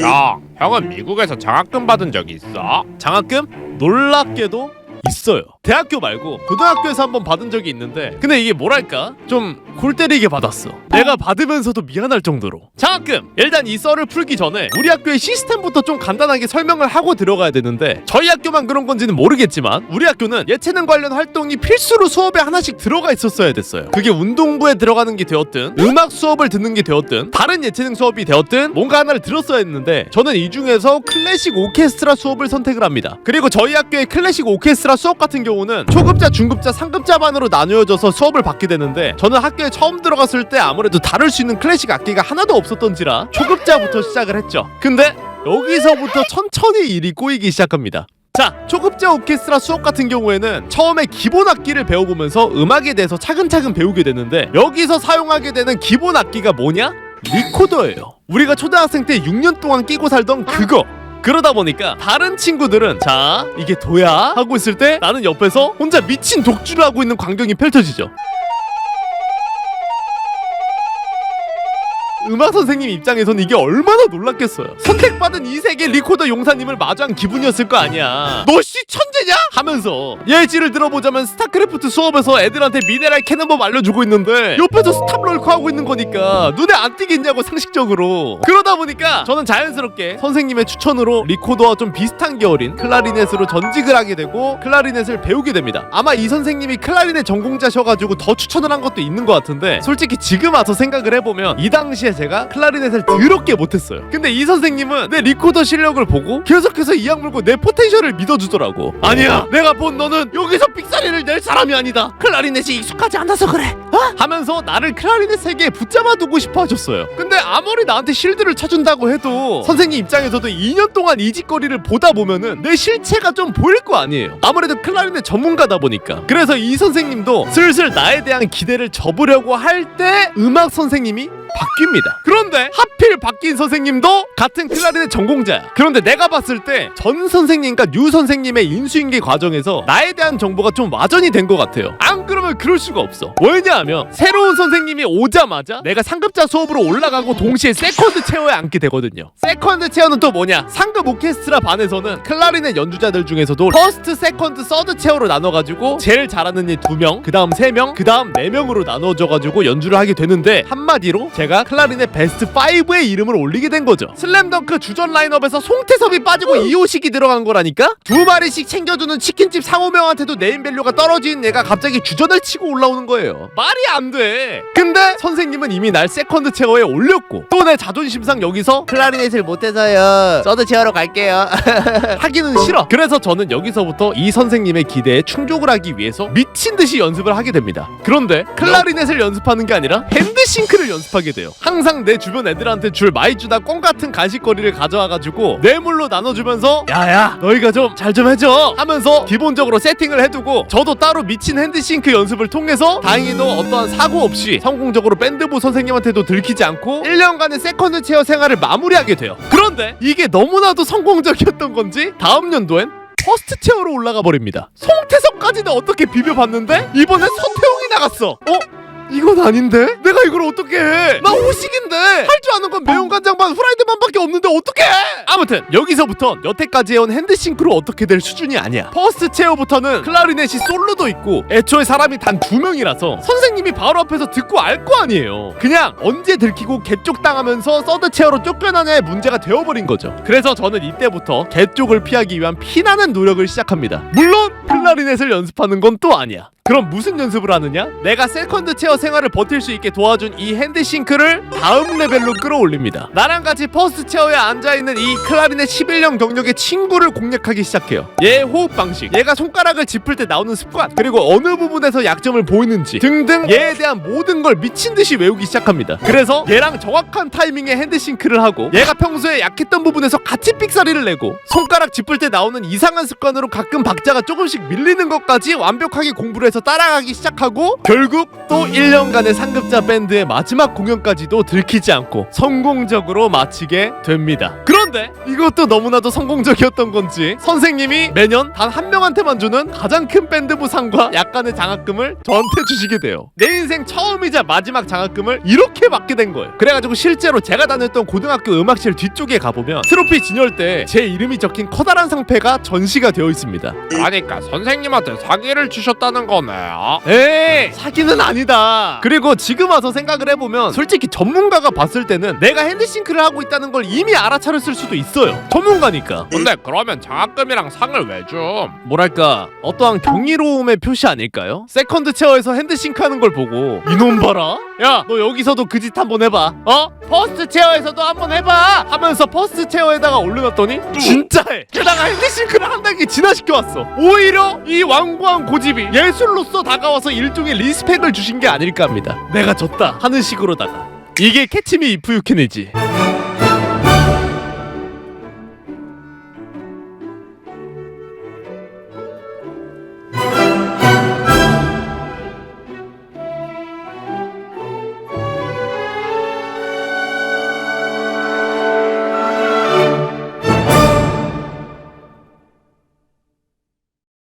형, 형은 미국에서 장학금 받은 적이 있어? 장학금? 놀랍게도 있어요. 대학교 말고 고등학교에서 한번 받은 적이 있는데 근데 이게 뭐랄까 좀 골 때리게 받았어. 내가 받으면서도 미안할 정도로. 장학금! 일단 이 썰을 풀기 전에 우리 학교의 시스템부터 좀 간단하게 설명을 하고 들어가야 되는데 저희 학교만 그런 건지는 모르겠지만 우리 학교는 예체능 관련 활동이 필수로 수업에 하나씩 들어가 있었어야 됐어요. 그게 운동부에 들어가는 게 되었든 음악 수업을 듣는 게 되었든 다른 예체능 수업이 되었든 뭔가 하나를 들었어야 했는데 저는 이 중에서 클래식 오케스트라 수업을 선택을 합니다. 그리고 저희 학교의 클래식 오케스트라 수업 같은 경우는 초급자, 중급자, 상급자 반으로 나누어져서 수업을 받게 되는데 저는 학교에 처음 들어갔을 때 아무래도 다룰 수 있는 클래식 악기가 하나도 없었던지라 초급자부터 시작을 했죠. 근데 여기서부터 천천히 일이 꼬이기 시작합니다. 자, 초급자 오케스트라 수업 같은 경우에는 처음에 기본 악기를 배워보면서 음악에 대해서 차근차근 배우게 되는데 여기서 사용하게 되는 기본 악기가 뭐냐? 리코더예요. 우리가 초등학생 때 6년 동안 끼고 살던 그거. 그러다 보니까 다른 친구들은 자 이게 도야 하고 있을 때 나는 옆에서 혼자 미친 독주를 하고 있는 광경이 펼쳐지죠. 음악 선생님 입장에서는 이게 얼마나 놀랐겠어요. 선택받은 이 세계 리코더 용사님을 마주한 기분이었을 거 아니야. 너 씨 천재냐? 하면서 예시를 들어보자면 스타크래프트 수업에서 애들한테 미네랄 캐는 법 알려주고 있는데 옆에서 스탑럴커 하고 있는 거니까 눈에 안 띄겠냐고 상식적으로. 그러다 보니까 저는 자연스럽게 선생님의 추천으로 리코더와 좀 비슷한 계열인 클라리넷으로 전직을 하게 되고 클라리넷을 배우게 됩니다. 아마 이 선생님이 클라리넷 전공자셔가지고 더 추천을 한 것도 있는 것 같은데 솔직히 지금 와서 생각을 해보면 이 당시에 제가 클라리넷을 더럽게 못했어요. 근데 이 선생님은 내 리코더 실력을 보고 계속해서 이악 물고 내 포텐셜을 믿어주더라고. 아니야, 내가 본 너는 여기서 삑사리를 낼 사람이 아니다. 클라리넷이 익숙하지 않아서 그래. 어? 하면서 나를 클라리넷 세계에 붙잡아 두고 싶어 하셨어요. 근데 아무리 나한테 실드를 쳐준다고 해도 선생님 입장에서도 2년 동안 이 짓거리를 보다 보면은 내 실체가 좀 보일 거 아니에요. 아무래도 클라리넷 전문가다 보니까. 그래서 이 선생님도 슬슬 나에 대한 기대를 접으려고 할 때 음악 선생님이 바뀝니다. 그런데 하필 바뀐 선생님도 같은 클라리넷 전공자야. 그런데 내가 봤을 때 전 선생님과 뉴 선생님의 인수인계 과정에서 나에 대한 정보가 좀 와전이 된 것 같아요. 안 그러면 그럴 수가 없어. 왜냐하면 새로운 선생님이 오자마자 내가 상급자 수업으로 올라가고 동시에 세컨드 체어에 앉게 되거든요. 세컨드 체어는 또 뭐냐? 상급 오케스트라 반에서는 클라리넷 연주자들 중에서도 퍼스트, 세컨드, 서드 체어로 나눠가지고 제일 잘하는 이 두 명, 그 다음 세 명, 그 다음 네 명으로 나눠져가지고 연주를 하게 되는데 한마디로 제가 클라리넷 베스트 5의 이름을 올리게 된 거죠. 슬램덩크 주전 라인업에서 송태섭이 빠지고 이호식이 들어간 거라니까? 두 마리씩 챙겨주는 치킨집 상호명한테도 네임밸류가 떨어진 얘가 갑자기 주전 을 치고 올라오는 거예요. 말이 안 돼. 근데 선생님은 이미 날 세컨드 체어에 올렸고 또 내 자존심상 여기서 클라리넷을 못해서요. 서드 체어로 갈게요. 하기는 싫어. 그래서 저는 여기서부터 이 선생님의 기대에 충족을 하기 위해서 미친 듯이 연습을 하게 됩니다. 그런데 클라리넷을 연습하는 게 아니라 핸드 싱크를 연습하게 돼요. 항상 내 주변 애들한테 줄 많이 주다 꽁 같은 간식거리를 가져와가지고 뇌물로 나눠주면서 야야 너희가 좀 잘 좀 해줘 하면서 기본적으로 세팅을 해두고 저도 따로 미친 핸드 싱크 연 습을 통해서 다행히도 어떠한 사고 없이 성공적으로 밴드부 선생님한테도 들키지 않고 1년간의 세컨드 체어 생활을 마무리하게 돼요. 그런데 이게 너무나도 성공적이었던 건지 다음 연도엔 퍼스트 체어로 올라가 버립니다. 송태섭까지는 어떻게 비벼봤는데 이번엔 서태웅이 나갔어. 어? 이건 아닌데? 내가 이걸 어떻게 해? 나 호식인데 할 줄 아는 건 매운 간장 반 후라이드 반밖에 없는데 어떻게 해? 아무튼 여기서부터 여태까지 해온 핸드싱크로 어떻게 될 수준이 아니야. 퍼스트 체어부터는 클라리넷이 솔로도 있고 애초에 사람이 단 두 명이라서 선생님이 바로 앞에서 듣고 알 거 아니에요. 그냥 언제 들키고 개쪽 당하면서 서드 체어로 쫓겨나냐의 문제가 되어버린 거죠. 그래서 저는 이때부터 개쪽을 피하기 위한 피나는 노력을 시작합니다. 물론 클라리넷을 연습하는 건 또 아니야. 그럼 무슨 연습을 하느냐? 내가 세컨드 체어 생활을 버틸 수 있게 도와준 이 핸드싱크를 다음 레벨로 끌어올립니다. 나랑 같이 퍼스트 체어에 앉아있는 이 클라리넷 11년 경력의 친구를 공략하기 시작해요. 얘의 호흡 방식, 얘가 손가락을 짚을 때 나오는 습관, 그리고 어느 부분에서 약점을 보이는지 등등 얘에 대한 모든 걸 미친 듯이 외우기 시작합니다. 그래서 얘랑 정확한 타이밍에 핸드싱크를 하고 얘가 평소에 약했던 부분에서 같이 삑사리를 내고 손가락 짚을 때 나오는 이상한 습관으로 가끔 박자가 조금씩 밀리는 것까지 완벽하게 공부를 해서 주변에서 따라가기 시작하고 결국 또 1년간의 상급자 밴드의 마지막 공연까지도 들키지 않고 성공적으로 마치게 됩니다. 그런데 이것도 너무나도 성공적이었던 건지 선생님이 매년 단 한 명한테만 주는 가장 큰 밴드부 상과 약간의 장학금을 저한테 주시게 돼요. 내 인생 처음이자 마지막 장학금을 이렇게 받게 된 거예요. 그래가지고 실제로 제가 다녔던 고등학교 음악실 뒤쪽에 가보면 트로피 진열 때제 이름이 적힌 커다란 상패가 전시가 되어 있습니다. 그러니까 선생님한테 사기를 주셨다는 거네. 어? 에이 사기는 아니다 그리고 지금 와서 생각을 해보면 솔직히 전문가가 봤을 때는 내가 핸드싱크를 하고 있다는 걸 이미 알아차렸을 수도 있어요 전문가니까 근데 그러면 장학금이랑 상을 왜 줌? 뭐랄까 어떠한 경이로움의 표시 아닐까요? 세컨드 체어에서 핸드싱크 하는 걸 보고 이놈 봐라 야 너 여기서도 그 짓 한번 해봐 어? 퍼스트 체어에서도 한번 해봐 하면서 퍼스트 체어에다가 올려놨더니 진짜 해 게다가 핸드싱크를 한 단계 진화시켜왔어 오히려 이 완고한 고집이 예술로 서 다가와서 일종의 리스펙을 주신 게 아닐까 합니다. 내가 졌다 하는 식으로다가. 이게 캐치미 이프 유캔이지